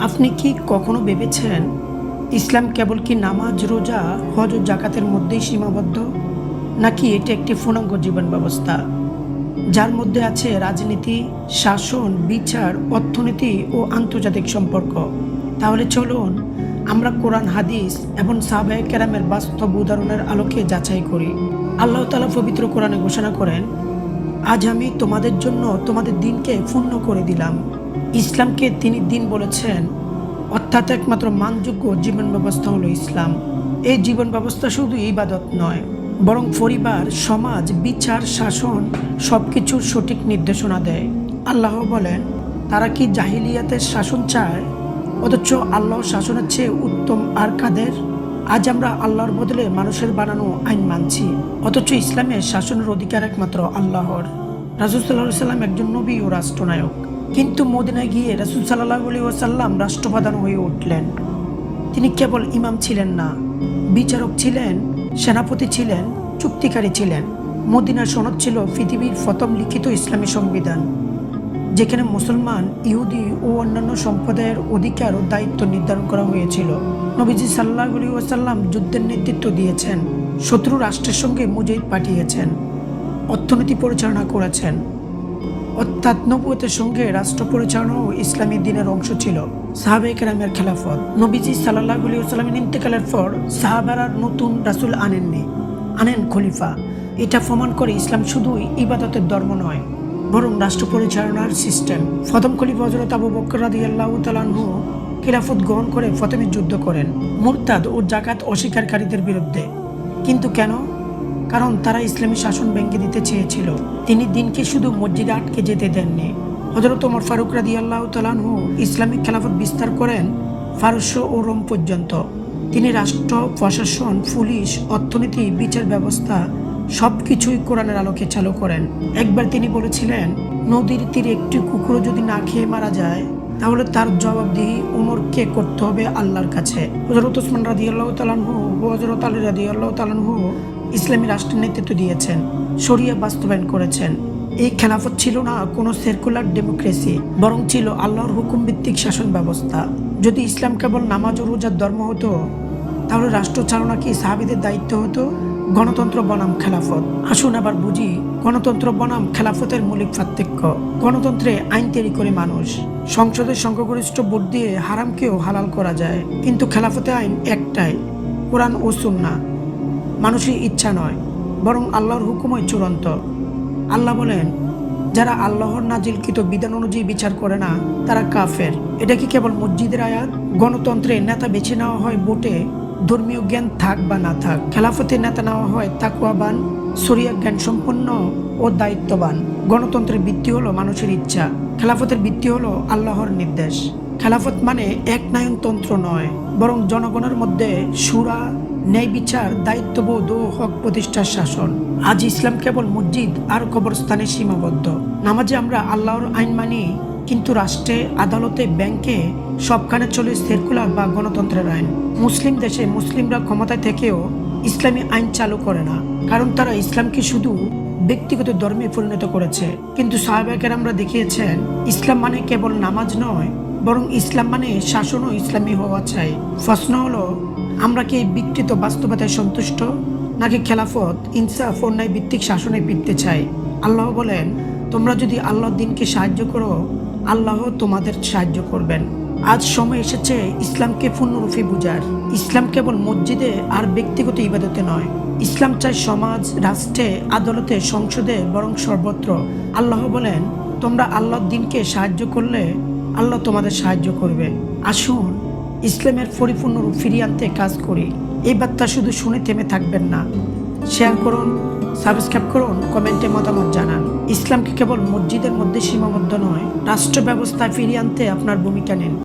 আপনি কি কখনো ভেবেছেন ইসলাম কেবল কি নামাজ, রোজা, হজ ও জাকাতের মধ্যেই সীমাবদ্ধ? নাকি এটি একটি পূর্ণাঙ্গ জীবন ব্যবস্থা, যার মধ্যে আছে রাজনীতি, শাসন, বিচার, অর্থনীতি ও আন্তর্জাতিক সম্পর্ক? তাহলে চলুন, আমরা কোরআন, হাদিস এবং সাহাবায়ে কেরামের বাস্তব উদাহরণের আলোকে যাচাই করি। আল্লাহ তালা পবিত্র কোরআনে ঘোষণা করেন, আজ আমি তোমাদের জন্য তোমাদের দিনকে পূর্ণ করে দিলাম। ইসলামকে তিনি দিন বলেছেন, অর্থাৎ একমাত্র মানযোগ্য জীবন ব্যবস্থা হলো ইসলাম। এই জীবন ব্যবস্থা শুধু ইবাদত নয়, বরং পরিবার, সমাজ, বিচার, শাসন সব কিছুর সঠিক নির্দেশনা দেয়। আল্লাহ বলেন, তারা কি জাহিলিয়াতের শাসন চায়, অথচ আল্লাহ শাসনের চেয়ে উত্তম আর কাদের? আজ আমরা আল্লাহর বদলে মানুষের বানানো আইন মানছি, অথচ ইসলামের শাসনের অধিকার একমাত্র আল্লাহর। রাসুল সাল্লাহ সাল্লাম একজন নবী ও রাষ্ট্রনায়ক। কিন্তু মদিনায় গিয়ে রাসুল সাল্লাহ আলী ওসাল্লাম রাষ্ট্রপ্রধান হয়ে উঠলেন। তিনি কেবল ইমাম ছিলেন না, বিচারক ছিলেন, সেনাপতি ছিলেন, চুক্তিকারী ছিলেন। মদিনার সনদ ছিল পৃথিবীর প্রথম লিখিত ইসলামী সংবিধান, যেখানে মুসলমান, ইহুদি ও অন্যান্য সম্প্রদায়ের অধিকার ও দায়িত্ব নির্ধারণ করা হয়েছিল। নবীজি সাল্লাহ ওসাল্লাম যুদ্ধের নেতৃত্ব দিয়েছেন, শত্রু রাষ্ট্রের সঙ্গে মুজাহিদ পাঠিয়েছেন, অর্থনীতি পরিচালনা করেছেন। অর্থাৎ নবুয়তের সঙ্গে রাষ্ট্র পরিচালনাও ইসলামী দিনের অংশ ছিল। সাহাবে কেরামের খেলাফত। নবীজি সাল্লাহ আলী ইন্তেকালের পর সাহাবারা নতুন রাসুল আনেননি। আনেন খলিফা। এটা প্রমাণ করে ইসলাম শুধুই ইবাদতের ধর্ম নয়, বরং রাষ্ট্র পরিচালনার সিস্টেম। প্রথম খলিফা হজরত আবু বকর রাদি আল্লাহ খিলাফত গ্রহণ করে প্রথমে যুদ্ধ করেন। মুরতাদ ও জাকাত অস্বীকারীদের বিরুদ্ধে। কিন্তু কেন? কারণ তারা ইসলামী শাসন ভেঙে দিতে চেয়েছিল। তিনি দিনকে শুধু মসজিদে আটকে যেতে দেননি। হজরত ওমর ফারুক রাদি আল্লাহ তালানহু ইসলামিক খেলাফত বিস্তার করেন ফারস্য ও রোম পর্যন্ত। তিনি রাষ্ট্র, প্রশাসন, পুলিশ, অর্থনীতি, বিচার ব্যবস্থা সব কিছুই কোরআনের আলোকে চালু করেন। একবার তিনি বলেছিলেন, নদীর তীরে একটি কুকুরও যদি না খেয়ে মারা যায়, তাহলে তার জবাবদিহি উমরকে করতে হবে আল্লাহর কাছে। হজরত ওসমান আল্লাহ তালানহু হজরত আলী রাদি আল্লাহ তালানহু ইসলামী রাষ্ট্রের নেতৃত্ব দিয়েছেন, শরিয়া বাস্তবায়ন করেছেন। এই খেলাফত ছিল না কোনো সার্কুলার ডেমোক্রেসি বরং ছিল আল্লাহর হুকুম ভিত্তিক শাসন ব্যবস্থা। যদি ইসলাম কেবল নামাজ ও রোজার ধর্ম হতো, তাহলে রাষ্ট্র চালনা কি সাহাবিদের দায়িত্ব হতো? গণতন্ত্র বনাম খেলাফত। আসুন আবার বুঝি, গণতন্ত্র বনাম খেলাফতের মৌলিক পার্থক্য। গণতন্ত্রে আইন তৈরি করে মানুষ, সংসদের সংখ্যাগরিষ্ঠ ভোট দিয়ে হারামকেও হালাল করা যায়। কিন্তু খেলাফতে আইন একটাই, কোরআন ও সুন্না মানুষের ইচ্ছা নয়, বরং আল্লাহর হুকুমই চূড়ান্ত। আল্লাহ বলেন, যারা আল্লাহর নাজিলকৃত বিধান অনুযায়ী বিচার করে না, তারা কাফের। এটা কি কেবল মসজিদের আয়াত? গণতন্ত্রে নেতা বেছে নেওয়া হয় ভোটে, ধর্মীয় জ্ঞান থাক বা না থাক। খেলাফতে নেতা নেওয়া হয় তাকুয়াবান সরিয়া জ্ঞান সম্পন্ন ও দায়িত্ববান। গণতন্ত্রের ভিত্তি হলো মানুষের ইচ্ছা। খেলাফতের ভিত্তি হলো আল্লাহর নির্দেশ। খেলাফত মানে এক নায়নতন্ত্র নয়, বরং জনগণের মধ্যে সুরা ন্যায় বিচার, দায়িত্ববোধ ও হক প্রতিষ্ঠার শাসন। আজ ইসলাম কেবল মসজিদ আর কবরস্থানে সীমাবদ্ধ। নামাজে আমরা আল্লাহর আইন মানি, কিন্তু রাষ্ট্রে, আদালতে, ব্যাংকে সবখানে চলে সার্কুলার বা গণতন্ত্রের আইন। মুসলিম দেশে মুসলিমরা ক্ষমতায় থেকেও ইসলামী আইন চালু করে না, কারণ তারা ইসলামকে শুধু ব্যক্তিগত ধর্মে পরিণত করেছে। কিন্তু সাহাবাকের আমরা দেখিয়েছেন, ইসলাম মানে কেবল নামাজ নয়, বরং ইসলাম মানে শাসনও ইসলামী হওয়া চাই। প্রশ্ন হলো আমরা কি বিকৃত বাস্তবতায় সন্তুষ্ট? নাকি খেলাফত, ইনসাফ, অন্যায় ভিত্তিক শাসনে ফিরতে চাই আল্লাহ বলেন, তোমরা যদি আল্লাহর দিনকে সাহায্য করো, আল্লাহ তোমাদের সাহায্য করবেন। আজ সময় এসেছে ইসলামকে পূর্ণরূপে বুঝার ইসলাম কেবল মসজিদে আর ব্যক্তিগত ইবাদতে নয়। ইসলাম চায় সমাজ, রাষ্ট্রে, আদালতে, সংসদে বরং সর্বত্র। আল্লাহ বলেন, তোমরা আল্লাহর দিনকে সাহায্য করলে আল্লাহ তোমাদের সাহায্য করবে। আসুন ইসলামের পরিপূর্ণ রূপ ফিরিয়ে আনতে কাজ করি। এই বার্তা শুধু শুনে থেমে থাকবেন না। শেয়ার করুন, সাবস্ক্রাইব করুন, কমেন্টে মতামত জানান। ইসলামকে কেবল মসজিদের মধ্যে সীমাবদ্ধ নয়, রাষ্ট্র ব্যবস্থায় ফিরিয়ে আনতে আপনার ভূমিকা নিন।